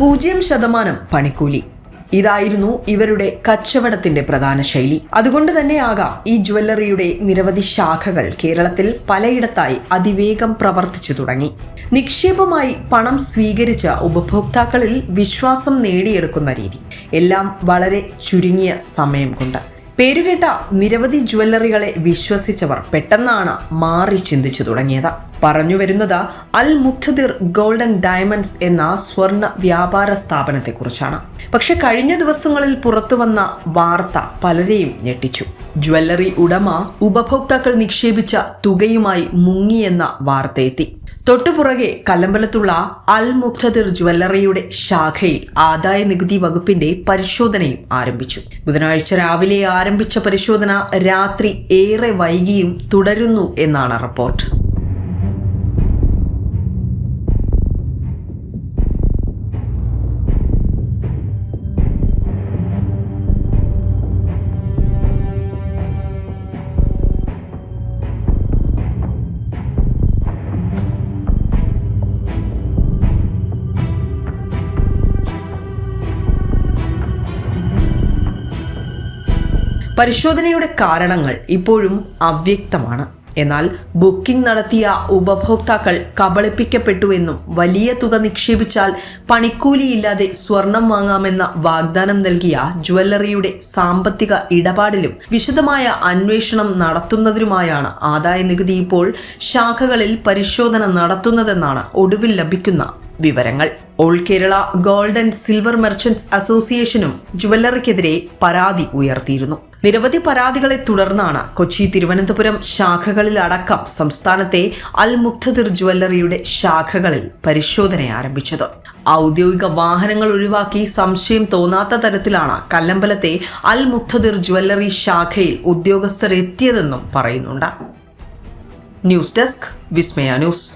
പൂജ്യം ശതമാനം പണിക്കൂലി. ഇതായിരുന്നു ഇവരുടെ കച്ചവടത്തിന്റെ പ്രധാന ശൈലി. അതുകൊണ്ട് തന്നെ തന്നെയാകാം ഈ ജ്വല്ലറിയുടെ നിരവധി ശാഖകൾ കേരളത്തിൽ പലയിടത്തായി അതിവേഗം പ്രവർത്തിച്ചു തുടങ്ങി. നിക്ഷേപമായി പണം സ്വീകരിച്ച ഉപഭോക്താക്കളിൽ വിശ്വാസം നേടിയെടുക്കുന്ന രീതി. എല്ലാം വളരെ ചുരുങ്ങിയ സമയം കൊണ്ട്. പേരുകേട്ട നിരവധി ജ്വല്ലറികളെ വിശ്വസിച്ചവർ പെട്ടെന്നാണ് മാറി ചിന്തിച്ചു തുടങ്ങിയത്. പറഞ്ഞു വരുന്നത് അൽ മുഖദിർ ഗോൾഡൻ ഡയമണ്ട്സ് എന്ന സ്വർണ വ്യാപാര സ്ഥാപനത്തെക്കുറിച്ചാണ്. പക്ഷെ കഴിഞ്ഞ ദിവസങ്ങളിൽ പുറത്തു വന്ന വാർത്ത പലരെയും ഞെട്ടിച്ചു. ജ്വല്ലറി ഉടമ ഉപഭോക്താക്കൾ നിക്ഷേപിച്ച തുകയുമായി മുങ്ങിയെന്ന വാർത്തയെത്തി. തൊട്ടുപുറകെ കല്ലമ്പലത്തുള്ള അൽ മുഖദിർ ജ്വല്ലറിയുടെ ശാഖയിൽ ആദായ നികുതി വകുപ്പിന്റെ പരിശോധനയും ആരംഭിച്ചു. ബുധനാഴ്ച രാവിലെ ആരംഭിച്ച പരിശോധന രാത്രി ഏറെ വൈകിയും തുടരുന്നു എന്നാണ് റിപ്പോർട്ട്. പരിശോധനയുടെ കാരണങ്ങൾ ഇപ്പോഴും അവ്യക്തമാണ്. എന്നാൽ ബുക്കിംഗ് നടത്തിയ ഉപഭോക്താക്കൾ കബളിപ്പിക്കപ്പെട്ടുവെന്നും വലിയ തുക നിക്ഷേപിച്ചാൽ പണിക്കൂലിയില്ലാതെ സ്വർണം വാങ്ങാമെന്ന വാഗ്ദാനം നൽകിയ ജുവല്ലറിയുടെ സാമ്പത്തിക ഇടപാടിലും വിശദമായ അന്വേഷണം നടത്തുന്നതിനുമായാണ് ആദായ നികുതി ഇപ്പോൾ ശാഖകളിൽ പരിശോധന നടത്തുന്നതെന്നാണ് ഒടുവിൽ ലഭിക്കുന്ന വിവരങ്ങൾ. All Kerala gold and silver merchants അസോസിയേഷനും ജുവല്ലറിക്കെതിരെ പരാതി ഉയർത്തിയിരുന്നു. നിരവധി പരാതികളെ തുടർന്നാണ് കൊച്ചി തിരുവനന്തപുരം ശാഖകളിലടക്കം സംസ്ഥാനത്തെ അൽ മുക്തദിർ ജുവല്ലറിയുടെ ശാഖകളിൽ പരിശോധന ആരംഭിച്ചത്. ഔദ്യോഗിക വാഹനങ്ങൾ ഒഴിവാക്കി സംശയം തോന്നാത്ത തരത്തിലാണ് കല്ലമ്പലത്തെ അൽ മുക്തദിർ ജുവല്ലറി ശാഖയിൽ ഉദ്യോഗസ്ഥർ എത്തിയതെന്നും പറയുന്നുണ്ട്. News desk Vismaya news.